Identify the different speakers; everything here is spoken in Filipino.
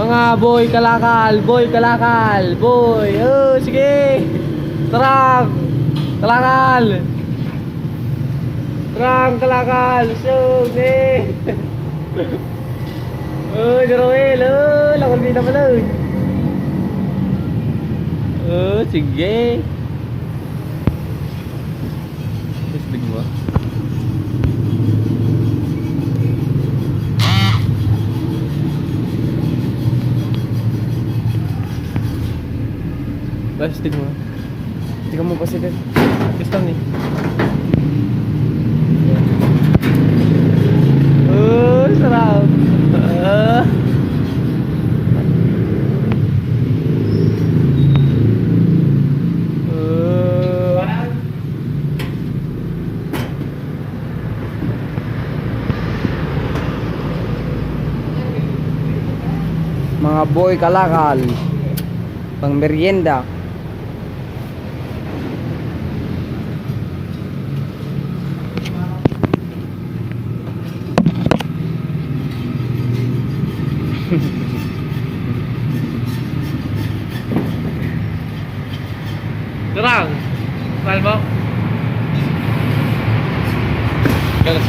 Speaker 1: Mga boy kalakal, boy kalakal, boy. Oh, sige. Tarang. Kalakal. Tarang kalakal. So, sige. Oh, Jeroel. Oh, lakon din naman oh. Oh, sige. Testing mo. Testing mo. Tingnan mo pa si Dad. Gusto ni. Oh, sarap. Uh,
Speaker 2: Mga boy kalakal. Pang merienda.
Speaker 1: Sarang. Mahal?